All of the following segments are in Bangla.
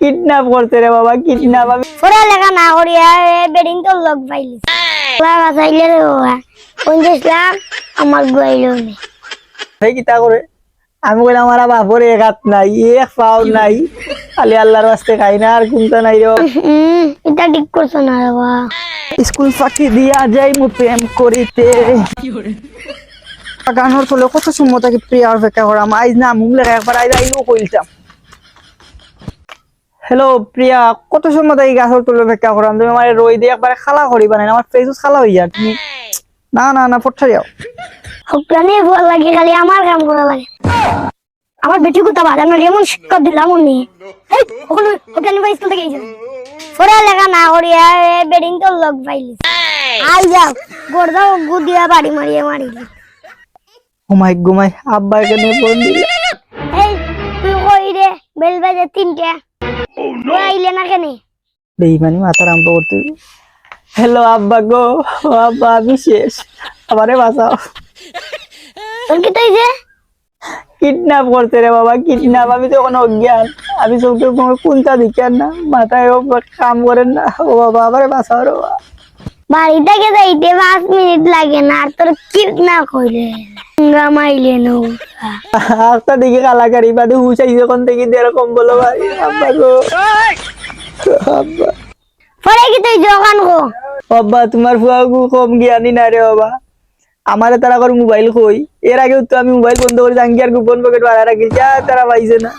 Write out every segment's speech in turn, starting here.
কিডন্যাপ করতে রে বাবা কিডন্যাপ। আমি পড়ালেখা না করিয়া বেডিং তো লগ পাইলি লাখ রে বাবা পঞ্চাশ লাখ আমার গুয়াইলো নে সেই কিতা করে? আমি কইলাম আমার বাপর এক হাত নাই এক পাও নাই। খালি আল্লাহর রাস্তে খাই না আর কোনটা নাই রে এটা ঠিক করছ না রে বাবা। স্কুল ফাঁকি দিয়া যাই মু প্রেম করিতে। গানোর ফলে কত সময় থাকি প্রিয়ার অপেক্ষা করাম। আইজ না মুখ লেখা একবার আইজ আইলেও কইলতাম। হ্যালো প্রিয়া কত সময় থাকি গাছের তলে অপেক্ষা করাম তুমি আমার রই দিয়ে একবারে খালা করিবা না আমার ফেস খালা হয়ে যায়। তুমি না না না ফটছা যাও ভুয়া লাগে খালি আমার কাম করা লাগে। আমার বেটি কোথা বাজানো এমন শিক্ষা দিলাম উনি। ওখানে ভাই স্কুল থেকে গেছে পড়ালেখা না করিয়া বেডিং তো পাইলি। আই যাও গোড়দা গুদিয়া বাড়ি মারিয়ে মারিলি ঘুমাই ঘুমাই আব্বার কেন ফোন দিলে এই তুই কই রে? বেল বাজে তিনটে। আইলে না কেনে? বেইমানি মাথা আরম্ভ করতে। হ্যালো আব্বা গো। ও আব্বা আমি শেষ। আমারে বাঁচাও। কি কিডন্যাপ করতে রে বাবা কিডন্যাপ আমি তো কোনো অজ্ঞান। আমি চোখে কোনো কোনটা দিকেন না। মাথায় কাম করেন না। ও বাবা আমারে বাঁচাও রে বাবা। বাড়ি থেকে যাইতে পাঁচ মিনিট লাগে না। আর তোর কি না কইলে। গামাইলে নৌ একটা দিকে কালাকারি বাদে হুসাই যখন থেকে এরকম বলো ভাই আব্বা গো। আব্বা। পরে কি তুই গো? তোমার ফুয়া গু কম জ্ঞানী না রে বাবা। আমারে তারা করে মোবাইল কই? এর আগেও তো আমি মোবাইল বন্ধ করে জাঙ্গি আর গোপন পকেট বাড়া রাখি যা তারা পাইছে না।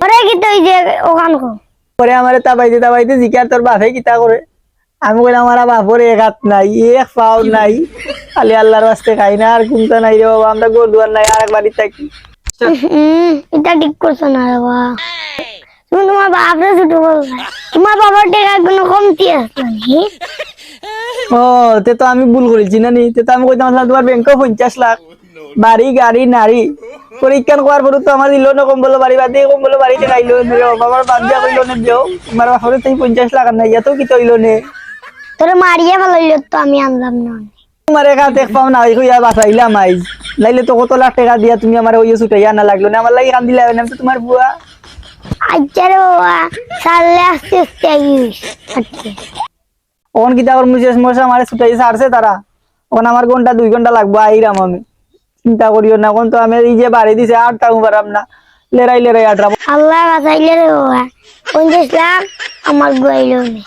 পরে কি তুই যে ওখান গো? পরে আমারে তাবাইতে তাবাইতে জিকার তোর বাপে কিতা করে? আমি কইলাম আমার বাপর এক হাত নাই এক পাও নাই। খালি আল্লাহর রাস্তে খাই না আর কোনটা নাই রে বাবা আমরা গোর দুয়ার নাই আর এক বাড়ি থাকি। এটা ঠিক করছ না রে বাবা। তুমি তোমার বাপরে ছুটু বলছো তোমার বাবার টাকা কোনো কমতি ও তে তো আমি ভুল করেছি না নি তে তো আমি কইতাম তোমার ব্যাংকে পঞ্চাশ লাখ। বাড়ি গাড়ি নারী। পরীক্ষা করার পর তো আমার দিল না কম্বল বাড়ি বাদে কম্বল বাড়িতে বাবা। আমার বাদ দিয়া কইলো নে দিও। তোমার বাপরে তুই পঞ্চাশ লাখ নাই এত কি তৈলো নে? তোর মারিয়ে ফেলাইল তো আমি আনলাম না। তোমার একা দেখ পাও না হইয়া বাঁচাইলাম আইজ লাইলে তো কত লাখ টাকা দিয়া তুমি আমার ওই ছুটাইয়া না লাগল না আমার লাগি কান দিলে না তো তোমার বুয়া। আচ্ছা রে বাবা সারলে আস্তে আস্তে আইস। ওখান কিতা আমার মুশেষ মশা আমার ছুটাই ছাড়ছে তারা। ওখানে আমার ঘণ্টা দুই ঘণ্টা লাগবো আইরাম আমি। চিন্তা করিও না এখন তো আমি এই যে বাড়ি দিছে আর তাও পারাম না। লেরাই লেরাই আটরাম আল্লাহ বাঁচাইলে রে বাবা পঞ্চাশ লাখ আমার গুয়াইলো নে